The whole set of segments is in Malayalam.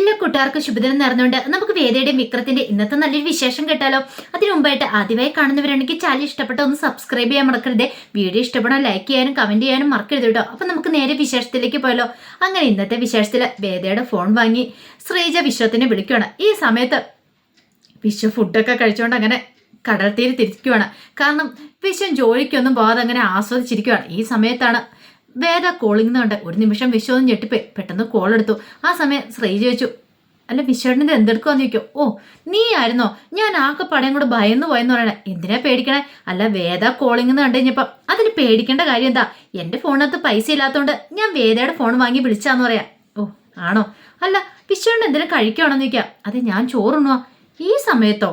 എല്ലാ കൂട്ടുകാർക്കും ശുഭദിനം നടന്നുകൊണ്ട് നമുക്ക് വേദയുടെ വിക്രത്തിന്റെ ഇന്നത്തെ നല്ലൊരു വിശേഷം കേട്ടാലോ. അതിനു മുമ്പായിട്ട് ആദ്യമായി കാണുന്നവരാണെങ്കിൽ ചാനൽ ഇഷ്ടപ്പെട്ട ഒന്ന് സബ്സ്ക്രൈബ് ചെയ്യാൻ മറക്കരുത്. വീഡിയോ ഇഷ്ടപ്പെടാൻ ലൈക്ക് ചെയ്യാനും കമന്റ് ചെയ്യാനും മറക്കരുത് കേട്ടോ. അപ്പൊ നമുക്ക് നേരെ വിശേഷത്തിലേക്ക് പോയാലോ. അങ്ങനെ ഇന്നത്തെ വിശേഷത്തിൽ വേദയുടെ ഫോൺ വാങ്ങി ശ്രീജ വിശ്വത്തിനെ വിളിക്കുകയാണ് ഈ സമയത്ത് വിശ്വ ഫുഡൊക്കെ കഴിച്ചുകൊണ്ട് അങ്ങനെ കടൽ തീരെ തിരിക്കുകയാണ് കാരണം വിശ്വം ജോലിക്കൊന്നും പോകാതെ അങ്ങനെ ആസ്വദിച്ചിരിക്കുകയാണ് ഈ സമയത്താണ് വേദ കോളിംഗ് കണ്ട് ഒരു നിമിഷം വിശ്വം ഞെട്ടിപ്പോയി. പെട്ടെന്ന് കോൾ എടുത്തു. ആ സമയം ശ്രീജ വെച്ചു അല്ല വിശ്വണ്ണത് എന്തെടുക്കുവാന്ന് ചോദിക്കും? ഓ നീ ആയിരുന്നോ ഞാൻ ആകെ പടയും കൂടെ ഭയന്നു പോയെന്ന് പറയണേ. എന്തിനാ പേടിക്കണേ? അല്ല വേദ എന്ന് കണ്ടു കഴിഞ്ഞപ്പം അതിന് പേടിക്കേണ്ട കാര്യം എന്താ? എന്റെ ഫോണിനകത്ത് പൈസ ഇല്ലാത്തതുകൊണ്ട് ഞാൻ വേദയുടെ ഫോൺ വാങ്ങി വിളിച്ചാന്ന് പറയാ. ഓ ആണോ? അല്ല വിശ്വണ്ണ എന്തിനാ കഴിക്കുകയാണെന്ന് ചോദിക്കാം. അതെ ഞാൻ ചോറുണ്ണുവാ. ഈ സമയത്തോ?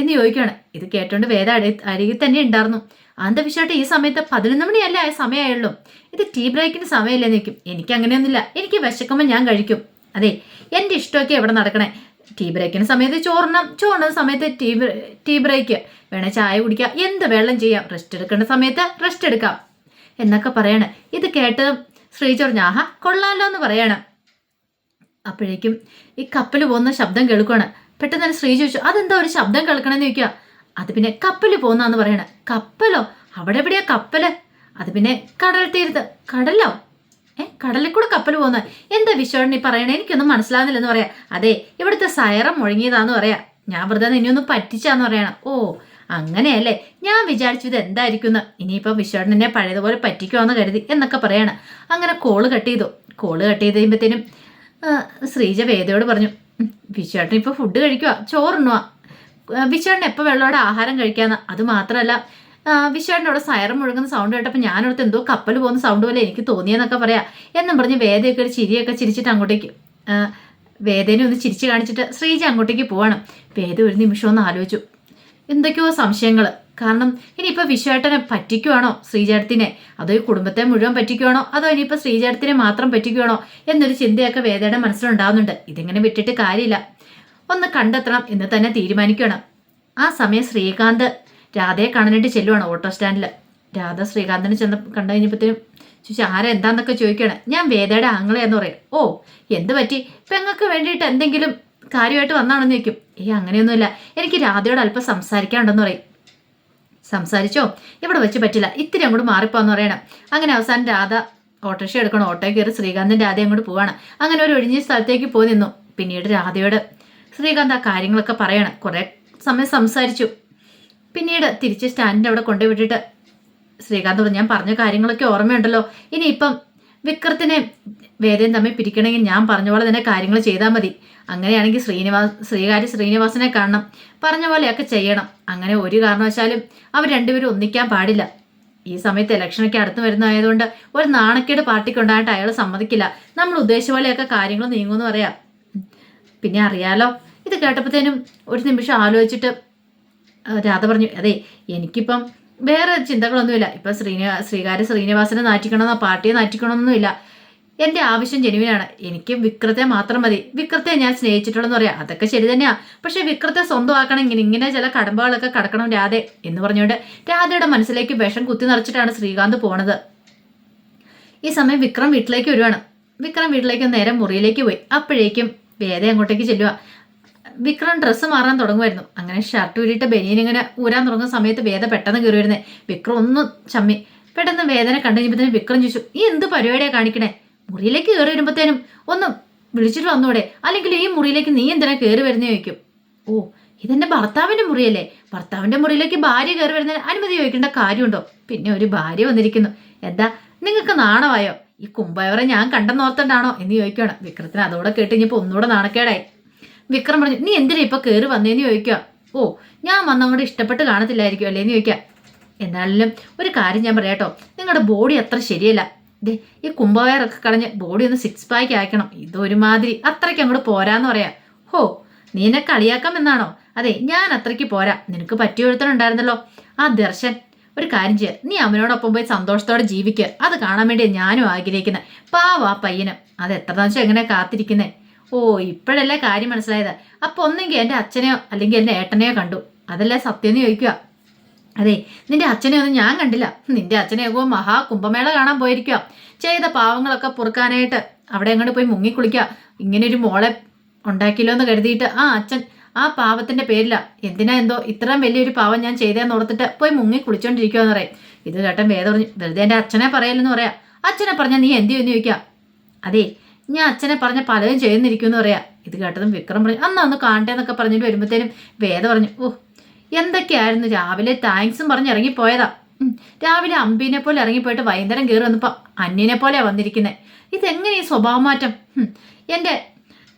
എന്ന് ചോദിക്കുകയാണ്. ഇത് കേട്ടോണ്ട് വേദ അരികിൽ തന്നെ ഉണ്ടായിരുന്നു അന്ധവിശ്വാട്ട് ഈ സമയത്ത് പതിനൊന്ന് മണിയല്ല ആ സമയമായുള്ളൂ ഇത് ടീ ബ്രേക്കിന് സമയമല്ലേ നിൽക്കും എനിക്ക് അങ്ങനെയൊന്നുമില്ല. എനിക്ക് വിശക്കുമ്പോൾ ഞാൻ കഴിക്കും. അതെ എന്റെ ഇഷ്ടമൊക്കെ എവിടെ നടക്കണേ? ടീ ബ്രേക്കിന് സമയത്ത് ചോറണം ചോറണ സമയത്ത് ടീ ടീ ബ്രേക്ക്. വേണേൽ ചായ കുടിക്കാം. എന്ത് വെള്ളം ചെയ്യാം? റെസ്റ്റ് എടുക്കേണ്ട സമയത്ത് റെസ്റ്റ് എടുക്കാം. എന്നൊക്കെ പറയാണ്. ഇത് കേട്ട് ശ്രീ പറഞ്ഞു ആഹാ കൊള്ളാലോ എന്ന് പറയണം. അപ്പോഴേക്കും ഈ കപ്പൽ പോകുന്ന ശബ്ദം കേൾക്കുകയാണ് പെട്ടെന്ന് തന്നെ ശ്രീ ചോദിച്ചു അതെന്താ ഒരു ശബ്ദം കേൾക്കണമെന്ന് ചോദിക്കുക അത് പിന്നെ കപ്പൽ പോകുന്നാന്ന് പറയണ. കപ്പലോ? അവിടെ എവിടെയാ കപ്പൽ? അത് പിന്നെ കടൽ തീരത്ത്. കടലോ? ഏ കടലിൽ കൂടെ കപ്പൽ പോകുന്നത്. എന്താ വിശ്വാസി പറയണേ? എനിക്കൊന്നും മനസ്സിലാവുന്നില്ലെന്ന് പറയാം. അതെ ഇവിടുത്തെ സയറം മുഴങ്ങിയതാന്ന് പറയാ. ഞാൻ വെറുതെ നിന്നെ പറ്റിച്ചാന്ന് പറയണം. ഓ അങ്ങനെയല്ലേ? ഞാൻ വിചാരിച്ചു ഇത് എന്തായിരിക്കും ഇനിയിപ്പോൾ വിശ്വാസനെ പഴയതുപോലെ പറ്റിക്കുവാന്ന് കരുതി എന്നൊക്കെ പറയാണ്. അങ്ങനെ കോൾ കട്ട് ചെയ്തു. കോൾ കട്ട് ചെയ്ത് ശ്രീജ വേദയോട് പറഞ്ഞു വിശ്വാട്ടൻ ഇപ്പോൾ ഫുഡ് കഴിക്കുക ചോറുണ്ണുക വിശ്വാട്ടൻ എപ്പോൾ വെള്ളമോടെ ആഹാരം കഴിക്കാന്ന്. അത് മാത്രമല്ല വിശ്വാട്ടിന്റെ അവിടെ സയറം മുഴുകുന്ന സൗണ്ട് കേട്ടപ്പോൾ ഞാനോടത്ത് എന്തോ കപ്പൽ പോകുന്ന സൗണ്ട് പോലെ എനിക്ക് തോന്നിയെന്നൊക്കെ പറയാം. എന്നും പറഞ്ഞ് വേദയൊക്കെ ഒരു ചിരിയൊക്കെ ചിരിച്ചിട്ട് അങ്ങോട്ടേക്ക് വേദേനെ ഒന്ന് ചിരിച്ചു കാണിച്ചിട്ട് ശ്രീജ അങ്ങോട്ടേക്ക് പോവാണ്. വേദ ഒരു നിമിഷം ഒന്ന് ആലോചിച്ചു. എന്തൊക്കെയോ സംശയങ്ങൾ കാരണം ഇനിയിപ്പോൾ വിശ്വേട്ടനെ പറ്റിക്കുവാണോ ശ്രീചേട്ടത്തിനെ അതോ ഈ കുടുംബത്തെ മുഴുവൻ പറ്റിക്കുവാണോ? അതോ ഇനിയിപ്പോൾ ശ്രീചേട്ടത്തിനെ മാത്രം പറ്റിക്കുവാണോ? എന്നൊരു ചിന്തയൊക്കെ വേദയുടെ മനസ്സിലുണ്ടാവുന്നുണ്ട്. ഇതിങ്ങനെ വിട്ടിട്ട് കാര്യമില്ല. ഒന്ന് കണ്ടെത്തണം എന്ന് തന്നെ തീരുമാനിക്കുകയാണ് ആ സമയം ശ്രീകാന്ത് രാധയെ കാണാനായിട്ട് ചെല്ലുവാണ് ഓട്ടോ സ്റ്റാൻഡിൽ രാധ ശ്രീകാന്തിനെ ചെന്ന് കണ്ടു കഴിഞ്ഞപ്പോഴത്തേനും ചോദിച്ചു ആരാ? എന്താന്നൊക്കെ ചോദിക്കുകയാണ്. ഞാൻ വേദയുടെ ആങ്ങളെയെന്ന് പറയും. ഓ എന്ത് പറ്റി? പെങ്ങൾക്ക് വേണ്ടിയിട്ട് എന്തെങ്കിലും കാര്യമായിട്ട് വന്നാണെന്ന് ചോദിക്കും. ഏ അങ്ങനെയൊന്നുമില്ല. എനിക്ക് രാധയോട് അല്പം സംസാരിക്കാനുണ്ടെന്ന് പറയും. സംസാരിച്ചോ? ഇവിടെ വെച്ച് പറ്റില്ല. ഇത്തിരി അങ്ങോട്ട് മാറിപ്പോന്ന് പറയണം. അങ്ങനെ അവസാനം രാധ ഓട്ടോറിക്ഷ എടുക്കണം ഓട്ടോ കയറി ശ്രീകാന്തിന്റെ രാധ അങ്ങോട്ട് പോവാണ്. അങ്ങനെ ഒരു ഒഴിഞ്ഞ സ്ഥലത്തേക്ക് പോയി നിന്നു. പിന്നീട് രാധയോട് ശ്രീകാന്ത് ആ കാര്യങ്ങളൊക്കെ പറയണം. കുറേ സമയം സംസാരിച്ചു. പിന്നീട് തിരിച്ച് സ്റ്റാൻഡിന്റെ അവിടെ കൊണ്ടുപോയി ശ്രീകാന്ത് പറഞ്ഞു ഞാൻ പറഞ്ഞ കാര്യങ്ങളൊക്കെ ഓർമ്മയുണ്ടല്ലോ. ഇനിയിപ്പം വിക്രത്തിനെ വേദയും തമ്മിൽ പിരിക്കണമെങ്കിൽ ഞാൻ പറഞ്ഞ പോലെ തന്നെ കാര്യങ്ങൾ ചെയ്താൽ മതി. അങ്ങനെയാണെങ്കിൽ ശ്രീനിവാസ് ശ്രീകാര്യ ശ്രീനിവാസനെ കാണണം. പറഞ്ഞ പോലെയൊക്കെ ചെയ്യണം. അങ്ങനെ ഒരു കാരണവശാലും അവർ രണ്ടുപേരും ഒന്നിക്കാൻ പാടില്ല. ഈ സമയത്ത് ഇലക്ഷനൊക്കെ അടുത്ത് വരുന്നതായതുകൊണ്ട് ഒരു നാണക്കേട് പാർട്ടിക്കുണ്ടായിട്ട് അയാൾ സമ്മതിക്കില്ല. നമ്മൾ ഉദ്ദേശിച്ച പോലെയൊക്കെ കാര്യങ്ങൾ നീങ്ങുമെന്ന് പറയാം. പിന്നെ അറിയാലോ ഇത് കേട്ടപ്പോഴത്തേനും ഒരു നിമിഷം ആലോചിച്ചിട്ട് രാധ പറഞ്ഞു അതെ എനിക്കിപ്പം വേറെ ചിന്തകളൊന്നുമില്ല. ഇപ്പം ശ്രീനിവാ ശ്രീകാര്യ ശ്രീനിവാസനെ നാറ്റിക്കണമെന്നോ പാർട്ടിയെ നാറ്റിക്കണമെന്നൊന്നുമില്ല. എന്റെ ആവശ്യം ജനുവിനാണ്. എനിക്ക് വിക്രത്തെ മാത്രം മതി. വിക്രത്തെ ഞാൻ സ്നേഹിച്ചിട്ടുള്ളെന്ന് പറയാം. അതൊക്കെ ശരി തന്നെയാ. പക്ഷേ വിക്രത്തെ സ്വന്തമാക്കണമെങ്കിൽ ഇങ്ങനെ ചില കടമ്പകളൊക്കെ കടക്കണം രാധ എന്ന് പറഞ്ഞുകൊണ്ട് രാധയുടെ മനസ്സിലേക്ക് വിഷം കുത്തി നിറച്ചിട്ടാണ് ശ്രീകാന്ത് പോണത്. ഈ സമയം വിക്രം വീട്ടിലേക്ക് വരുവാണ്. വിക്രം വീട്ടിലേക്ക് നേരെ മുറിയിലേക്ക് പോയി. അപ്പോഴേക്കും വേദ അങ്ങോട്ടേക്ക് ചെല്ലുക വിക്രം ഡ്രസ്സ് മാറാൻ തുടങ്ങുമായിരുന്നു. അങ്ങനെ ഷർട്ട് ഊരിയിട്ട് ബനിയൻ ഇങ്ങനെ ഊരാൻ തുടങ്ങുന്ന സമയത്ത് വേദ പെട്ടെന്ന് കയറി വരുന്നത് വിക്രം ഒന്നും ചമ്മി. പെട്ടെന്ന് വേദന കണ്ടു കഴിഞ്ഞപ്പോൾ വിക്രം ചോദിച്ചു ഈ എന്ത് പരിപാടിയാണ് കാണിക്കണേ? മുറിയിലേക്ക് കയറി വരുമ്പോഴത്തേനും ഒന്ന് വിളിച്ചിട്ട് വന്നൂടെ? അല്ലെങ്കിൽ ഈ മുറിയിലേക്ക് നീ എന്തിനാ കയറി വരുന്ന? ചോദിക്കും. ഓ ഇതെന്റെ ഭർത്താവിന്റെ മുറിയല്ലേ? ഭർത്താവിന്റെ മുറിയിലേക്ക് ഭാര്യ കയറി വരുന്നതിന് അനുമതി ചോദിക്കേണ്ട കാര്യമുണ്ടോ? പിന്നെ ഒരു ഭാര്യ വന്നിരിക്കുന്നു. എന്താ നിങ്ങൾക്ക് നാണമായോ ഈ കുമ്പയവരെ ഞാൻ കണ്ടെന്നോർത്തണ്ടാണോ എന്ന് ചോദിക്കുകയാണ് വിക്രത്തിന് അതോടെ കേട്ട് കഴിഞ്ഞപ്പോൾ ഒന്നുകൂടെ നാണക്കേടായി. വിക്രം പറഞ്ഞു നീ എന്തിനാ ഇപ്പൊ കയറി വന്നേന്ന് ചോദിക്കുക ഓ ഞാൻ വന്നങ്ങോട്ട് ഇഷ്ടപ്പെട്ട് കാണത്തില്ലായിരിക്കും അല്ലേന്ന് ചോദിക്കാം എന്നാലും ഒരു കാര്യം ഞാൻ പറയാട്ടോ നിങ്ങളുടെ ബോഡി അത്ര ശരിയല്ല. ദേ ഈ കുംഭവയറൊക്കെ കളഞ്ഞ് ബോഡി ഒന്ന് സിക്സ് പാക്ക് ആക്കണം. ഇതൊരുമാതിരി അത്രയ്ക്ക് അങ്ങോട്ട് പോരാന്ന് പറയാം. ഹോ നീ എന്നെ കളിയാക്കാം എന്നാണോ? അതെ ഞാൻ അത്രയ്ക്ക് പോരാ. നിനക്ക് പറ്റിയ ഒരുത്തനുണ്ടായിരുന്നല്ലോ ആ ദർശൻ ഒരു കാര്യം ചെയ്യുക നീ അവനോടൊപ്പം പോയി സന്തോഷത്തോടെ ജീവിക്കുക അത് കാണാൻ വേണ്ടി ഞാനും ആഗ്രഹിക്കുന്നത് പാവ ആ പയ്യന്. അത് എത്ര ദിവസം എങ്ങനെ കാത്തിരിക്കുന്നേ? ഓ ഇപ്പോഴല്ലേ കാര്യം മനസ്സിലായത്? അപ്പൊ ഒന്നെങ്കിൽ എന്റെ അച്ഛനെയോ അല്ലെങ്കിൽ എന്റെ ഏട്ടനെയോ കണ്ടു. അതല്ലേ സത്യം എന്ന് ചോദിക്കുക. അതെ നിന്റെ അച്ഛനെ ഒന്നും ഞാൻ കണ്ടില്ല. നിന്റെ അച്ഛനെയൊക്കെ മഹാ കുംഭമേള കാണാൻ പോയിരിക്കുക. ചെയ്ത പാവങ്ങളൊക്കെ പൊറുക്കാനായിട്ട് അവിടെ അങ്ങോട്ട് പോയി മുങ്ങിക്കുളിക്കുക ഇങ്ങനെ ഒരു മോളെ ഉണ്ടാക്കിയല്ലോ എന്ന് കരുതിയിട്ട് ആ അച്ഛൻ ആ പാവത്തിന്റെ പേരില. എന്തിനാ എന്തോ ഇത്രയും വലിയൊരു പാവം ഞാൻ ചെയ്തേന്ന് ഓർത്തിട്ട് പോയി മുങ്ങി കുളിച്ചോണ്ടിരിക്കുവാന്ന് പറയും. ഇത് ചേട്ടൻ വേദ പറഞ്ഞു വെറുതെ എന്റെ അച്ഛനെ പറയലെന്ന് പറയാം. അച്ഛനെ പറഞ്ഞാൽ നീ എന്ത് ചെയ്യുമെന്ന് ചോദിക്കാം അതെ ഞാൻ അച്ഛനെ പറഞ്ഞ പലതും ചെയ്യുന്നിരിക്കുമെന്ന് പറയാം ഇത് കേട്ടതും വിക്രം പറഞ്ഞു അന്ന് ഒന്ന് കാണട്ടെ എന്നൊക്കെ പറഞ്ഞിട്ട് വരുമ്പോഴത്തേനും വേദ പറഞ്ഞു ഓ എന്തൊക്കെയായിരുന്നു രാവിലെ താങ്ക്സും പറഞ്ഞ് ഇറങ്ങിപ്പോയതാ. രാവിലെ അമ്പീനെ പോലെ ഇറങ്ങിപ്പോയിട്ട് വൈകുന്നേരം കയറി വന്നപ്പോൾ അന്യനെ പോലെയാണ് വന്നിരിക്കുന്നത് ഇതെങ്ങനെ ഈ സ്വഭാവമാറ്റം. എന്റെ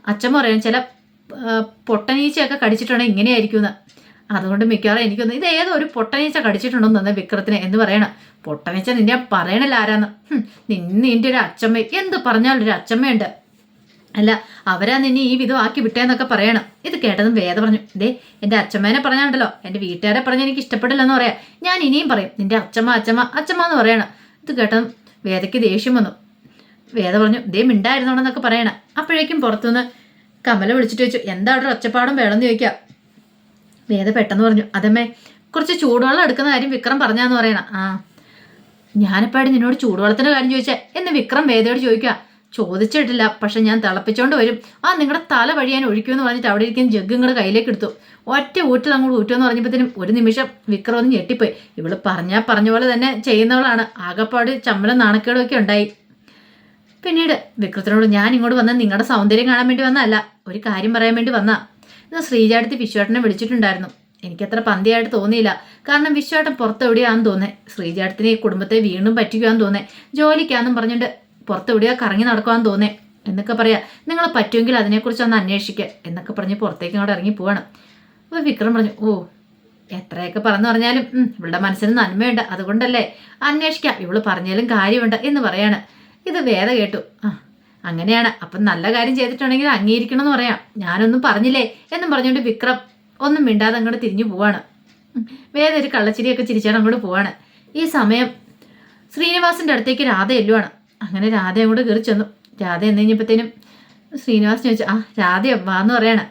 അച്ഛൻ പറയാൻ ചില പൊട്ടനീച്ചയൊക്കെ കടിച്ചിട്ടുണ്ടെങ്കിൽ ഇങ്ങനെയായിരിക്കും അതുകൊണ്ട് മിക്കവാറും എനിക്കൊന്ന് ഇത് ഏതോ ഒരു പൊട്ടനീച്ച കടിച്ചിട്ടുണ്ടെന്ന് തന്നെ വിക്രത്തിന് എന്ന് പറയണം. പൊട്ടനീച്ച നിന്നെ പറയണില്ല ആരാന്ന്. നിന്ന് നിന്റെ ഒരു അച്ഛമ്മ എന്ത് പറഞ്ഞാലും ഒരു അച്ഛമ്മയുണ്ട് അല്ല അവരാ നിന്നെ ഈ വിധം ആക്കി വിട്ടേന്നൊക്കെ പറയണം. ഇത് കേട്ടതും വേദ പറഞ്ഞു ദേ എന്റെ അച്ഛമ്മേനെ പറഞ്ഞാണ്ടല്ലോ എന്റെ വീട്ടുകാരെ പറഞ്ഞ എനിക്ക് ഇഷ്ടപ്പെടില്ലെന്ന് പറയാം. ഞാൻ ഇനിയും പറയും നിന്റെ അച്ഛമ്മ അച്ഛമ്മ അച്ഛമ്മ എന്ന് പറയണം. ഇത് കേട്ടതും വേദയ്ക്ക് ദേഷ്യം വന്നു. വേദ പറഞ്ഞു ദേ മിണ്ടായിരുന്നോണെന്നൊക്കെ പറയണം. അപ്പോഴേക്കും പുറത്തുനിന്ന് കമല വിളിച്ചിട്ട് വെച്ചു എന്താ അവിടെ ഒരു ഒച്ചപ്പാടും വേണമെന്ന് ചോദിക്കാം? വേദ പെട്ടെന്ന് പറഞ്ഞു അതമ്മേ കുറച്ച് ചൂടുവെള്ളം എടുക്കുന്ന കാര്യം വിക്രം പറഞ്ഞാന്ന് പറയണം. ആ ഞാനിപ്പാടി നിന്നോട് ചൂടുവെള്ളത്തിന്റെ കാര്യം ചോദിച്ചേ. എന്ന് വിക്രം വേദയോട് ചോദിക്കുക. ചോദിച്ചിട്ടില്ല പക്ഷെ ഞാൻ തിളപ്പിച്ചോണ്ട് വരും. ആ നിങ്ങളുടെ തല വഴി ഞാൻ ഒഴിക്കുമെന്ന് പറഞ്ഞിട്ട് അവിടെ ഇരിക്കുന്ന ജഗ് ഇങ്ങോട്ട് കയ്യിലേക്ക് എടുത്തു. ഒറ്റ ഊറ്റിൽ അങ്ങോട്ട് ഊറ്റുമെന്ന് പറഞ്ഞപ്പോഴത്തേനും ഒരു നിമിഷം വിക്രം ഒന്ന് ഞെട്ടിപ്പോയി. ഇവൾ പറഞ്ഞാൽ പറഞ്ഞ പോലെ തന്നെ ചെയ്യുന്നവളാണ്. ആകപ്പാട് ചമ്മലും നാണക്കേടുമൊക്കെ ഉണ്ടായി. പിന്നീട് വിക്രത്തിനോട് ഞാൻ ഇങ്ങോട്ട് വന്ന നിങ്ങളുടെ സൗന്ദര്യം കാണാൻ വേണ്ടി വന്നതല്ല. ഒരു കാര്യം പറയാൻ വേണ്ടി വന്നാ. ഇന്ന് ശ്രീജാടത്തി വിശ്വേട്ടനെ വിളിച്ചിട്ടുണ്ടായിരുന്നു. എനിക്കത്ര പന്തിയായിട്ട് തോന്നിയില്ല. കാരണം വിശ്വാട്ടം പുറത്തെവിടെയാന്ന് തോന്നേ. ശ്രീജാട്ടത്തിന് ഈ കുടുംബത്തെ വീണ്ടും പറ്റിക്കുവാന്ന് തോന്നേ. ജോലിക്കാന്നും പറഞ്ഞുകൊണ്ട് പുറത്തെവിടെയോ കറങ്ങി നടക്കുവാന്ന് തോന്നേ. എന്നൊക്കെ പറയാ. നിങ്ങൾ പറ്റുമെങ്കിൽ അതിനെക്കുറിച്ച് ഒന്ന് അന്വേഷിക്കുക എന്നൊക്കെ പറഞ്ഞ് പുറത്തേക്ക് അങ്ങോട്ട് ഇറങ്ങി പോവാണ്. അപ്പോൾ വിക്രം പറഞ്ഞു ഓ എത്രയൊക്കെ പറഞ്ഞു പറഞ്ഞാലും ഇവളുടെ മനസ്സിന് നന്മയുണ്ട്. അതുകൊണ്ടല്ലേ? അന്വേഷിക്കാം. ഇവൾ പറഞ്ഞാലും കാര്യമുണ്ട് എന്ന് പറയാണ്. ഇത് വേറെ കേട്ടു. ആ അങ്ങനെയാണ്. അപ്പം നല്ല കാര്യം ചെയ്തിട്ടുണ്ടെങ്കിൽ അംഗീകരിക്കണം എന്ന് പറയാം. ഞാനൊന്നും പറഞ്ഞില്ലേ? എന്നും പറഞ്ഞുകൊണ്ട് വിക്രം ഒന്നും മിണ്ടാതെ അങ്ങോട്ട് തിരിഞ്ഞു പോവാണ്. വേറെ ഒരു കള്ളച്ചിരിയൊക്കെ ചിരിച്ചാണ് അങ്ങോട്ട് പോവാണ്. ഈ സമയം ശ്രീനിവാസിന്റെ അടുത്തേക്ക് രാധ എല്ലുവാണ് അങ്ങനെ രാധ അങ്ങോട്ട് കയറി ചെന്നു. രാധ എന്ന് കഴിഞ്ഞപ്പോഴത്തേനും ശ്രീനിവാസൻ ചോദിച്ചു ആ രാധ വാന്ന് പറയാണ്.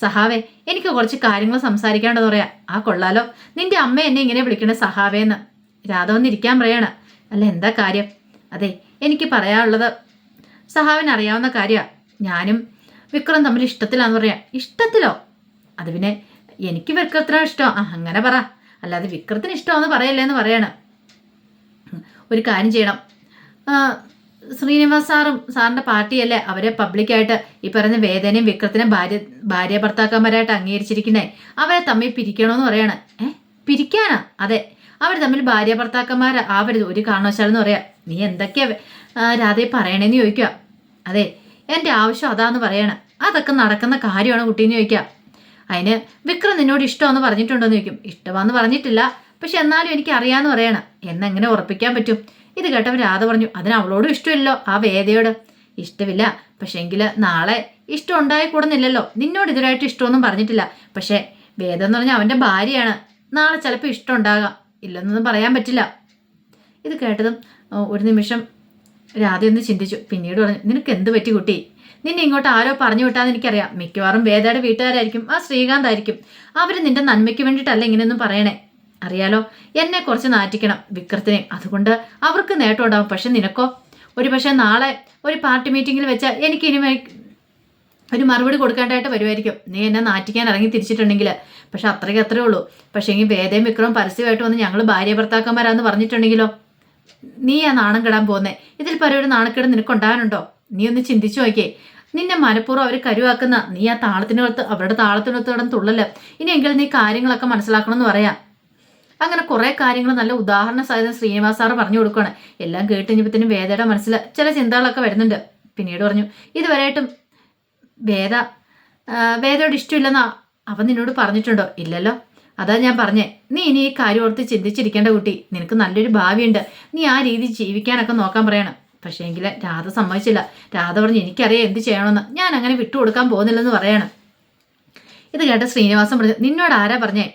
സഹാവേ എനിക്ക് കുറച്ച് കാര്യങ്ങൾ സംസാരിക്കാണ്ടെന്ന് പറയാം. ആ കൊള്ളാലോ. നിന്റെ അമ്മ എന്നെ ഇങ്ങനെ വിളിക്കണേ സഹാവേന്ന്. രാധ വന്നിരിക്കാൻ പറയാണ്. അല്ല എന്താ കാര്യം? അതെ എനിക്ക് പറയാനുള്ളത് സഹാവിന് അറിയാവുന്ന കാര്യമാണ് ഞാനും വിക്രം തമ്മിൽ ഇഷ്ടത്തിലാന്ന് പറയാം. ഇഷ്ടത്തിലോ? അത് പിന്നെ എനിക്ക് വിക്രത്തിനാണ് ഇഷ്ടം. ആ അങ്ങനെ പറ. അല്ലാതെ വിക്രത്തിന് ഇഷ്ടമെന്ന് പറയല്ലേ എന്ന് പറയാണ്. ഒരു കാര്യം ചെയ്യണം. ശ്രീനിവാസ് സാറും സാറിന്റെ പാർട്ടിയല്ലേ? അവരെ പബ്ലിക്കായിട്ട് ഈ പറയുന്ന വേദനയും വിക്രത്തിനെ ഭാര്യ ഭാര്യ ഭർത്താക്കന്മാരായിട്ട് അംഗീകരിച്ചിരിക്കുന്നേ. അവരെ തമ്മിൽ പിരിക്കണമെന്ന് പറയാണ്. ഏ? പിരിക്കാനാ? അതെ. അവർ തമ്മിൽ ഭാര്യ ഭർത്താക്കന്മാർ ആവരുത്. ഒരു കാരണവശാലെന്ന് പറയാം. നീ എന്തൊക്കെയാ രാധയെ പറയണേന്ന് ചോദിക്കുക അതെ എന്റെ ആവശ്യം അതാന്ന് പറയണം. അതൊക്കെ നടക്കുന്ന കാര്യമാണ് കുട്ടീന്ന് ചോദിക്കുക അതിന് വിക്രം നിന്നോട് ഇഷ്ടമെന്ന് പറഞ്ഞിട്ടുണ്ടോന്ന് ചോദിക്കും. ഇഷ്ടമാന്ന് പറഞ്ഞിട്ടില്ല. പക്ഷെ എന്നാലും എനിക്ക് അറിയാന്ന് പറയണം. എന്നെങ്ങനെ ഉറപ്പിക്കാൻ പറ്റും? ഇത് കേട്ടപ്പോൾ രാധ പറഞ്ഞു അതിന് അവളോടും ഇഷ്ടമില്ലല്ലോ ആ വേദയോട്. ഇഷ്ടമില്ല. പക്ഷേങ്കിൽ നാളെ ഇഷ്ടം ഉണ്ടായിക്കൂടുന്നില്ലല്ലോ. നിന്നോട് ഇതിനായിട്ട് ഇഷ്ടമൊന്നും പറഞ്ഞിട്ടില്ല. പക്ഷേ വേദ എന്ന് പറഞ്ഞാൽ അവന്റെ ഭാര്യയാണ്. നാളെ ചിലപ്പോൾ ഇഷ്ടം ഉണ്ടാകാം. ഇല്ലെന്നൊന്നും പറയാൻ പറ്റില്ല. ഇത് കേട്ടതും ഒരു നിമിഷം രാധ ഒന്ന് ചിന്തിച്ചു. പിന്നീട് പറഞ്ഞു നിനക്ക് എന്ത് പറ്റി കുട്ടി? നിന്നെ ഇങ്ങോട്ട് ആരോ പറഞ്ഞു വിട്ടാന്ന് എനിക്കറിയാം. മിക്കവാറും വേദയുടെ വീട്ടുകാരായിരിക്കും. ആ ശ്രീകാന്ത് ആയിരിക്കും. അവർ നിന്റെ നന്മയ്ക്ക് വേണ്ടിയിട്ടല്ല ഇങ്ങനെയൊന്നും പറയണേ. അറിയാലോ എന്നെ കുറച്ച് നാറ്റിക്കണം വിക്രത്തിനെ. അതുകൊണ്ട് അവർക്ക് നേട്ടം ഉണ്ടാവും. പക്ഷെ നിനക്കോ? ഒരു പക്ഷേ നാളെ ഒരു പാർട്ടി മീറ്റിങ്ങിൽ വെച്ചാൽ എനിക്ക് ഇനി ഒരു മറുപടി കൊടുക്കേണ്ടതായിട്ട് വരുമായിരിക്കും. നീ എന്നെ നാറ്റിക്കാൻ ഇറങ്ങി തിരിച്ചിട്ടുണ്ടെങ്കിൽ. പക്ഷെ അത്രയ്ക്ക് അത്രേ ഉള്ളൂ. പക്ഷേ എങ്കിൽ വേദയും വിക്രവും പരസ്യമായിട്ട് വന്ന് ഞങ്ങൾ ഭാര്യ ഭർത്താക്കന്മാരാന്ന് പറഞ്ഞിട്ടുണ്ടെങ്കിലോ? നീ ആ നാണം കെടാൻ പോകുന്നേ ഇതിൽ പല ഒരു നാണക്കേട് നിനക്കുണ്ടാകാനുണ്ടോ നീ ഒന്ന് ചിന്തിച്ചു നോക്കിയേ. നിന്നെ മനഃപൂർവം അവർ കരുവാക്കുന്ന നീ ആ താളത്തിനകത്ത് അവരുടെ താളത്തിനകത്ത് കിടന്ന് തുള്ളൽ. ഇനിയെങ്കിലും നീ കാര്യങ്ങളൊക്കെ മനസ്സിലാക്കണം എന്ന് പറയാം. അങ്ങനെ കുറേ കാര്യങ്ങൾ നല്ല ഉദാഹരണ സഹിതം ശ്രീനിവാസ് സാറ് പറഞ്ഞു കൊടുക്കുകയാണ് എല്ലാം കേട്ട് കഴിഞ്ഞപ്പോഴത്തേനും വേദയുടെ മനസ്സിൽ ചില ചിന്തകളൊക്കെ വരുന്നുണ്ട്. പിന്നീട് പറഞ്ഞു ഇതുവരെയായിട്ടും വേദ വേദയോട് ഇഷ്ടമില്ലെന്നാ അവൻ നിന്നോട് പറഞ്ഞിട്ടുണ്ടോ? ഇല്ലല്ലോ. അതാ ഞാൻ പറഞ്ഞേ നീ ഇനി ഈ കാര്യം ഓർത്ത് ചിന്തിച്ചിരിക്കേണ്ട കുട്ടി. നിനക്ക് നല്ലൊരു ഭാവിയുണ്ട്. നീ ആ രീതി ജീവിക്കാനൊക്കെ നോക്കാൻ പറയണം. പക്ഷേ എങ്കിൽ രാധ സമ്മതിച്ചില്ല. രാധ പറഞ്ഞു എനിക്കറിയാം എന്ത് ചെയ്യണമെന്ന്. ഞാൻ അങ്ങനെ വിട്ടുകൊടുക്കാൻ പോകുന്നില്ലെന്ന് പറയണം. ഇത് കേട്ട ശ്രീനിവാസൻ പറഞ്ഞു നിന്നോട് ആരാ പറഞ്ഞേ?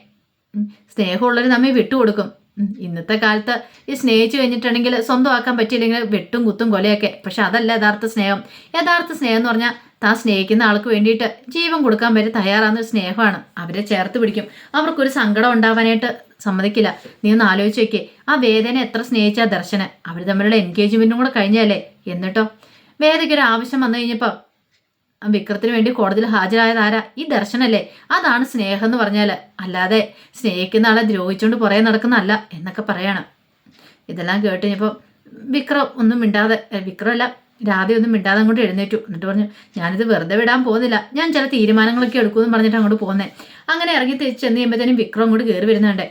സ്നേഹമുള്ളവർ നമ്മെ വിട്ടുകൊടുക്കും. ഇന്നത്തെ കാലത്ത് ഈ സ്നേഹിച്ചു കഴിഞ്ഞിട്ടുണ്ടെങ്കിൽ സ്വന്തമാക്കാൻ പറ്റിയില്ലെങ്കിൽ വെട്ടും കുത്തും കൊലയൊക്കെ. പക്ഷെ അതല്ല യഥാർത്ഥ സ്നേഹം. യഥാർത്ഥ സ്നേഹം എന്ന് പറഞ്ഞാൽ താൻ സ്നേഹിക്കുന്ന ആൾക്ക് വേണ്ടിയിട്ട് ജീവൻ കൊടുക്കാൻ വരെ തയ്യാറാകുന്ന ഒരു സ്നേഹമാണ്. അവരെ ചേർത്ത് പിടിക്കും. അവർക്കൊരു സങ്കടം ഉണ്ടാവാനായിട്ട് സമ്മതിക്കില്ല. നീ ഒന്ന് ആലോചിച്ച് നോക്കിയേ. ആ വേദന എത്ര സ്നേഹിച്ച ദർശന. അവർ തമ്മിലുള്ള എൻഗേജ്മെന്റും കൂടെ കഴിഞ്ഞല്ലേ? എന്നിട്ടോ? വേദയ്ക്ക് ഒരു ആവശ്യം വന്നു കഴിഞ്ഞപ്പോൾ വിക്രത്തിന് വേണ്ടി കോടതിയിൽ ഹാജരായത് ആരാ? ഈ ദർശനല്ലേ? അതാണ് സ്നേഹം എന്ന് പറഞ്ഞാൽ അല്ലാതെ സ്നേഹിക്കുന്ന ആളെ ദ്രോഹിച്ചുകൊണ്ട് പുറകെ നടക്കുന്നതല്ല എന്നൊക്കെ പറയണം. ഇതെല്ലാം കേട്ട് കഴിഞ്ഞപ്പോൾ വിക്രം ഒന്നും മിണ്ടാതെ വിക്രമല്ല രാധ ഒന്നും മിണ്ടാതെ അങ്ങോട്ട് എഴുന്നേറ്റു. എന്നിട്ട് പറഞ്ഞു ഞാനിത് വെറുതെ വിടാൻ പോകുന്നില്ല. ഞാൻ ചില തീരുമാനങ്ങളൊക്കെ എടുക്കുമെന്ന് പറഞ്ഞിട്ട് അങ്ങോട്ട് പോകുന്നേ. അങ്ങനെ ഇറങ്ങി ചെന്ന് കഴിയുമ്പോഴത്തേനും വിക്രം അങ്ങോട്ട് കയറി വരുന്നുണ്ടേ.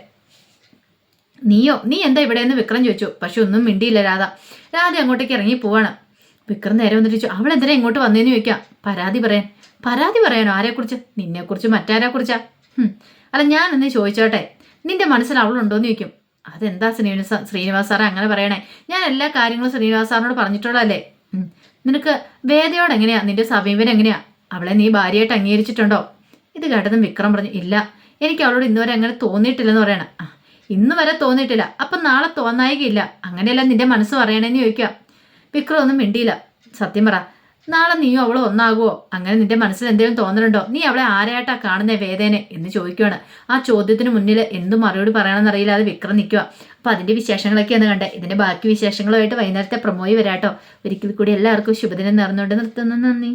നീയോ? നീ എന്താ ഇവിടെ എന്ന് വിക്രം ചോദിച്ചു. പക്ഷെ ഒന്നും മിണ്ടിയില്ല രാധ. രാധ അങ്ങോട്ടേക്ക് ഇറങ്ങി പോവാണ്. വിക്രം നേരെ വന്നിട്ട് ചോദിച്ചു അവൾ എന്തിനാ ഇങ്ങോട്ട് വന്നേന്ന് ചോദിക്കാം? പരാതി പറയാൻ. പരാതി പറയാനോ? ആരെക്കുറിച്ച്? നിന്നെക്കുറിച്ച് മറ്റാരെക്കുറിച്ചാ? അല്ല ഞാൻ എന്ന് ചോദിച്ചോട്ടെ. നിന്റെ മനസ്സിൽ അവളുണ്ടോയെന്ന് ചോദിക്കും. അതെന്താ ശ്രീനിവാസ ശ്രീനിവാസ് സാറേ അങ്ങനെ പറയണേ? ഞാൻ എല്ലാ കാര്യങ്ങളും ശ്രീനിവാസ് സാറിനോട് പറഞ്ഞിട്ടുള്ളതല്ലേ. നിനക്ക് വേദയോട് എങ്ങനെയാ? നിന്റെ സമീപനം എങ്ങനെയാ? അവളെ നീ ഭാര്യയായിട്ട് അംഗീകരിച്ചിട്ടുണ്ടോ? ഇത് കേട്ടതും വിക്രം പറഞ്ഞു ഇല്ല. എനിക്ക് അവളോട് ഇന്നുവരെ അങ്ങനെ തോന്നിയിട്ടില്ലെന്ന് പറയണം. ഇന്ന് വരെ തോന്നിയിട്ടില്ല. അപ്പം നാളെ തോന്നായികയില്ല. അങ്ങനെയല്ല നിന്റെ മനസ്സ് പറയണേന്ന് ചോദിക്കാം. വിക്രം ഒന്നും മിണ്ടിയില്ല. സത്യം പറ നാളെ നീയും അവളും ഒന്നാകുമോ അങ്ങനെ നിന്റെ മനസ്സിൽ എന്തെങ്കിലും തോന്നുന്നുണ്ടോ നീ അവളെ ആരായിട്ടാ കാണുന്നേ വേദേനെ? എന്ന് ചോദിക്കുകയാണ് ആ ചോദ്യത്തിന് മുന്നിൽ എന്തും മറുപടി പറയണമെന്ന് അറിയില്ല അത് വിക്രം നിൽക്കുക അപ്പൊ അതിന്റെ വിശേഷങ്ങളൊക്കെ വിശേഷങ്ങളൊക്കെയാണ് കണ്ടേ. ഇതിന്റെ ബാക്കി വിശേഷങ്ങളുമായിട്ട് വൈകുന്നേരത്തെ പ്രമോയി വരാട്ടോ. ഒരിക്കൽ കൂടി എല്ലാവർക്കും ശുഭദിനം നേർന്നുകൊണ്ട് നിർത്തുന്നു. നന്ദി.